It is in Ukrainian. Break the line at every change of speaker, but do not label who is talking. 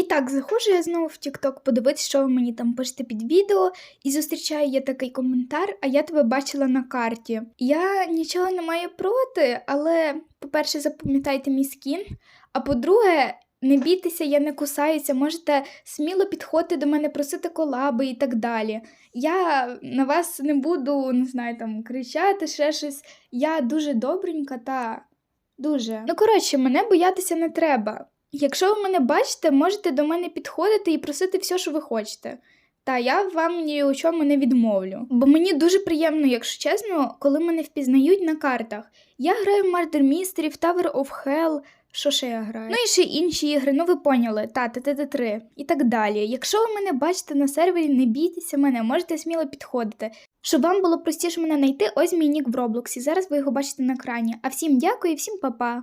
І так, заходжу я знову в TikTok подивитися, що ви мені там пишете під відео, і зустрічаю я такий коментар, а я тебе бачила на карті. Я нічого не маю проти, але, по-перше, запам'ятайте мій скін, а по-друге, не бійтеся, я не кусаюся, можете сміло підходити до мене, просити колаби і так далі. Я на вас не буду, не знаю, там кричати, ще щось. Я дуже добренька та дуже. Ну, коротше, мене боятися не треба. Якщо ви мене бачите, можете до мене підходити і просити все, що ви хочете. Та я вам ні у чому не відмовлю. Бо мені дуже приємно, якщо чесно, коли мене впізнають на картах. Я граю в Murder Mystery, в Tower of Hell. Що ще я граю? Ну і ще інші ігри, ну ви поняли, та ТТТ3 і так далі. Якщо ви мене бачите на сервері, не бійтеся мене, можете сміло підходити. Щоб вам було простіше мене знайти, ось мій нік в Роблоксі. Зараз ви його бачите на екрані. А всім дякую і всім па-па!